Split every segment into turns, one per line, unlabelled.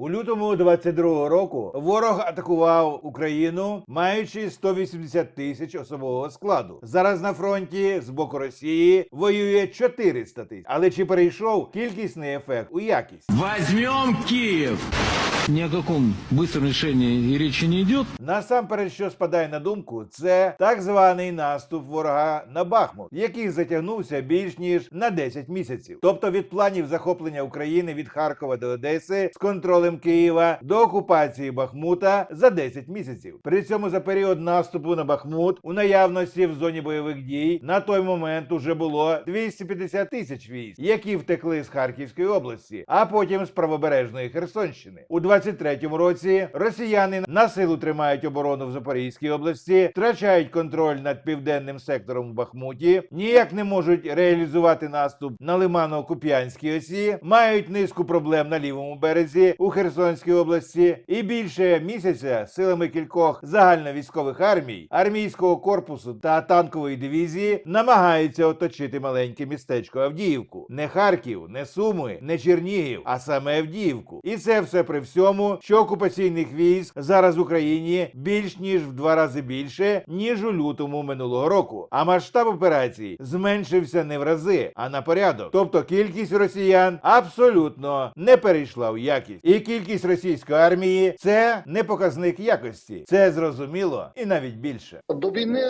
У лютому 22-го року ворог атакував Україну, маючи 180 тисяч особового складу. Зараз на фронті з боку Росії воює 400 тисяч. Але чи перейшов кількісний ефект у якість?
Візьмемо Киев! Ни о каком быстром решении и речи не идет.
Насамперед, що спадає на думку, це так званий наступ ворога на Бахмут, який затягнувся більш ніж на 10 місяців. Тобто від планів захоплення України від Харкова до Одеси з контролем Києва до окупації Бахмута за 10 місяців. При цьому за період наступу на Бахмут у наявності в зоні бойових дій на той момент уже було 250 тисяч військ, які втекли з Харківської області, а потім з правобережної Херсонщини. У 23-му році росіяни на силу тримають оборону в Запорізькій області, втрачають контроль над південним сектором в Бахмуті, ніяк не можуть реалізувати наступ на Лимано-Куп'янській осі, мають низку проблем на лівому березі у Херсонській області, і більше місяця силами кількох загальновійськових армій, армійського корпусу та танкової дивізії намагаються оточити маленьке містечко Авдіївку. Не Харків, не Суми, не Чернігів, а саме Авдіївку. І це все при всьому, що окупаційних військ зараз в Україні більш ніж в два рази більше, ніж у лютому минулого року. А масштаб операцій зменшився не в рази, а на порядок. Тобто кількість росіян абсолютно не перейшла в якість. І кількість російської армії це не показник якості. Це зрозуміло і навіть більше.
До війни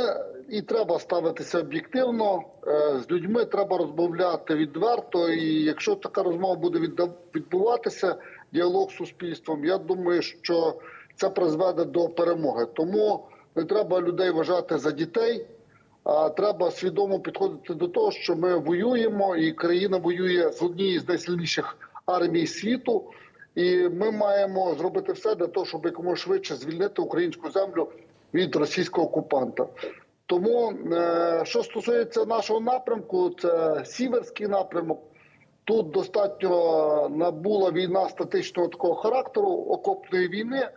і треба ставитися об'єктивно. Е, З людьми треба розмовляти відверто. І якщо така розмова буде відбуватися, діалог з суспільством, я думаю, що це призведе до перемоги. Тому не треба людей вважати за дітей. А треба свідомо підходити до того, що ми воюємо, і країна воює з однією з найсильніших армій світу. І ми маємо зробити все для того, щоб якомога швидше звільнити українську землю від російського окупанта. Тому, е, що стосується нашого напрямку, це сіверський напрямок. Тут достатньо набула війна статичного такого характеру окопної війни.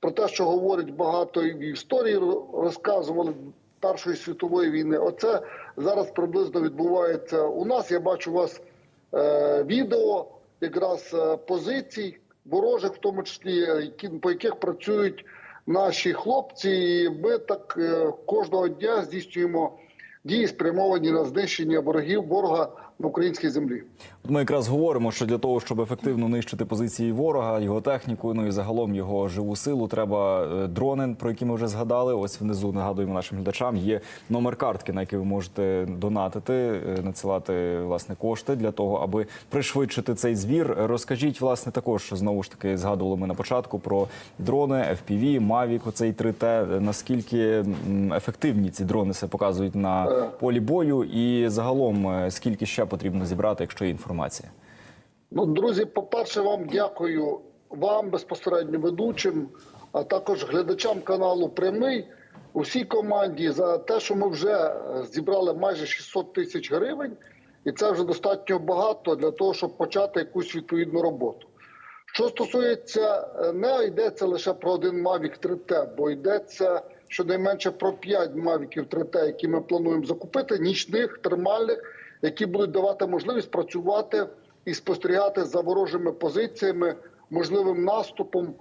Про те, що говорить багато в історії розказували Першої світової війни. Оце зараз приблизно відбувається у нас. Я бачу у вас е, відео якраз е, позицій ворожих, в тому числі е, які по яких працюють наші хлопці. І ми так е, кожного дня здійснюємо дії, спрямовані на знищення ворогів ворога на українській землі.
От Ми якраз говоримо, що для того, щоб ефективно нищити позиції ворога, його техніку, ну і загалом його живу силу, треба е, дрони, про які ми вже згадали. Ось внизу нагадуємо нашим глядачам. Є номер картки, на який ви можете донатити, е, надсилати власне кошти для того, аби пришвидшити цей збір. Розкажіть, власне, також знову ж таки згадували ми на початку про дрони, FPV, Mavic, оцей 3T. Наскільки ефективні ці дрони себе показують на полі бою, і загалом е, скільки ще потрібно зібрати, якщо є інформація.
Ну, друзі, по-перше, вам дякую вам безпосередньо ведучим, а також глядачам каналу Прямий, усій команді за те, що ми вже е, зібрали майже 600 тисяч гривень, і це вже достатньо багато для того, щоб почати якусь відповідну роботу. Що стосується, е, не йдеться лише про один Mavic 3T, бо йдеться щонайменше про 5 Mavic 3T, які ми плануємо закупити, нічних, термальних, які будуть давати можливість працювати і спостерігати за ворожими позиціями, можливим наступом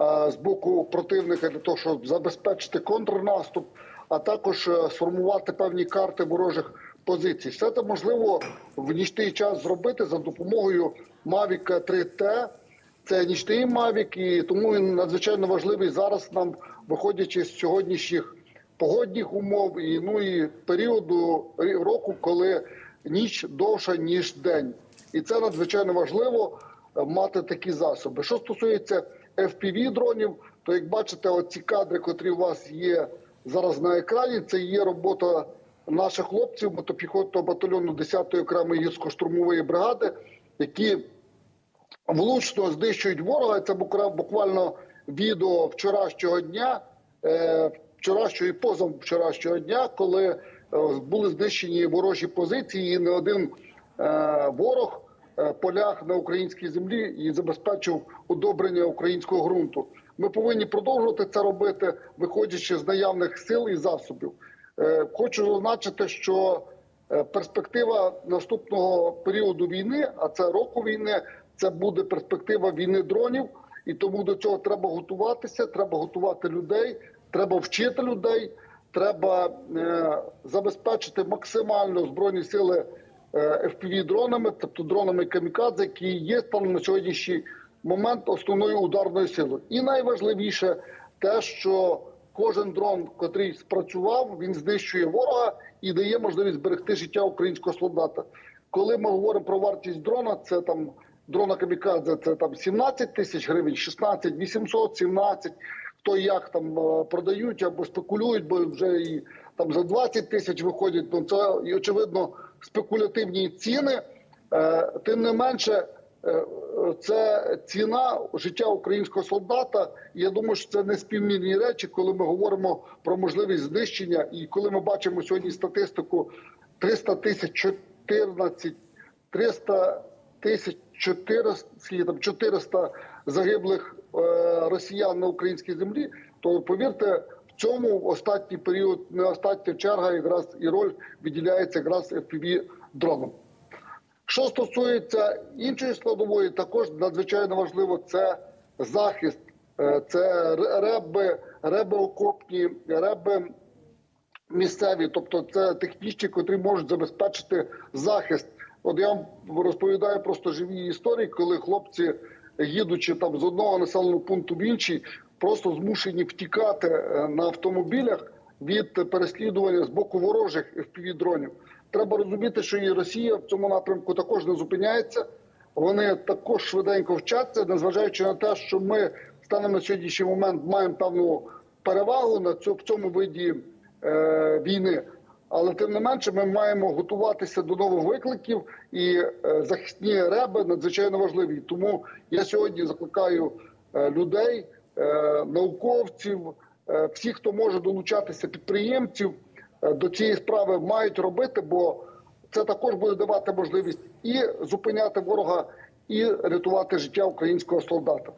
е, з боку противника для того, щоб забезпечити контрнаступ, а також е, сформувати певні карти ворожих позицій. Все це можливо в нічний час зробити за допомогою Mavic 3T. Це нічний Mavic, і тому він надзвичайно важливий зараз нам, виходячи з сьогоднішніх погодних умов і ну і періоду року, коли ніч довша ніж день, і це надзвичайно важливо е, мати такі засоби. Що стосується fpv дронів, то як бачите, оці кадри, котрі у вас є зараз на екрані, це є робота наших хлопців мотопіхотного батальйону 10-ї окремої гірсько-штурмової бригади, які влучно знищують ворога. Це буквально відео вчорашнього дня, е, вчорашнього і позавчорашнього дня, коли були знищені ворожі позиції, і не один е, ворог е, поляг на українській землі і забезпечив удобрення українського ґрунту. Ми повинні продовжувати це робити, виходячи з наявних сил і засобів. Е, Хочу зазначити, що е, перспектива наступного періоду війни, а це року війни, це буде перспектива війни дронів. І тому до цього треба готуватися, треба готувати людей, треба вчити людей, треба е, забезпечити максимально збройні сили е, FPV-дронами, тобто дронами камікадзе, які є станом на сьогоднішній момент основною ударною силою. І найважливіше те, що кожен дрон, котрий спрацював, він знищує ворога і дає можливість зберегти життя українського солдата. Коли ми говоримо про вартість дрона, це там дрона камікадзе, це там 17 тисяч гривень, 16, 800, 17, хто як там е, продають або спекулюють, бо вже і там за 20 тисяч виходять. Ну це і очевидно спекулятивні ціни. Е, Тим не менше, е, це ціна життя українського солдата. Я думаю, що це не співмірні речі, коли ми говоримо про можливість знищення. І коли ми бачимо сьогодні статистику 300 тисяч 14, 300 тисяч 400, там 400 загиблих росіян на українській землі, то повірте, в цьому останній період, не остання черга, якраз і роль виділяється якраз fpv дроном. Що стосується іншої складової, також надзвичайно важливо це захист, Е, це реби, реби окопні, реби місцеві, тобто це технічні, котрі можуть забезпечити захист. От я вам розповідаю просто живі історії, коли хлопці, їдучи там з одного населеного пункту в інший, просто змушені втікати е, на автомобілях від переслідування з боку ворожих FPV-дронів. Треба розуміти, що і Росія в цьому напрямку також не зупиняється. Вони також швиденько вчаться, незважаючи на те, що ми станом на сьогоднішній момент маємо певну перевагу на цьому в цьому виді е, війни. Але тим не менше, ми маємо готуватися до нових викликів, і е, захисні реби надзвичайно важливі. Тому я сьогодні закликаю е, людей, е, науковців, всіх, хто може долучатися, підприємців до цієї справи, мають робити, бо це також буде давати можливість і зупиняти ворога, і рятувати життя українського солдата.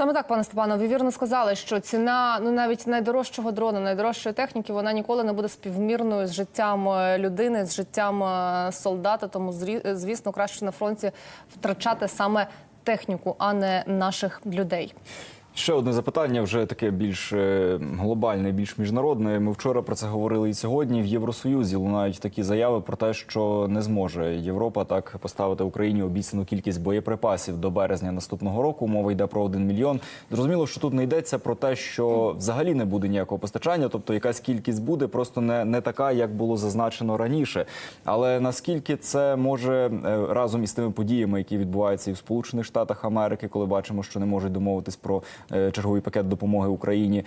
Саме так, пане Степано, ви вірно сказали, що ціна ну навіть найдорожчого дрона, найдорожчої техніки, вона ніколи не буде співмірною з життям е, людини, з життям е, солдата. Тому зрі- звісно, краще на фронті втрачати саме техніку, а не наших людей.
Ще одне запитання, вже таке більш е, глобальне, більш міжнародне. Ми вчора про це говорили і сьогодні. В Євросоюзі лунають такі заяви про те, що не зможе Європа так поставити Україні обіцяну кількість боєприпасів до березня наступного року. Мова йде про один мільйон. Зрозуміло, що тут не йдеться про те, що взагалі не буде ніякого постачання, тобто якась кількість буде, просто не, не така, як було зазначено раніше. Але наскільки це може е, разом із тими подіями, які відбуваються і в Сполучених Штатах Америки, коли бачимо, що не можуть домовитись про черговий пакет допомоги Україні,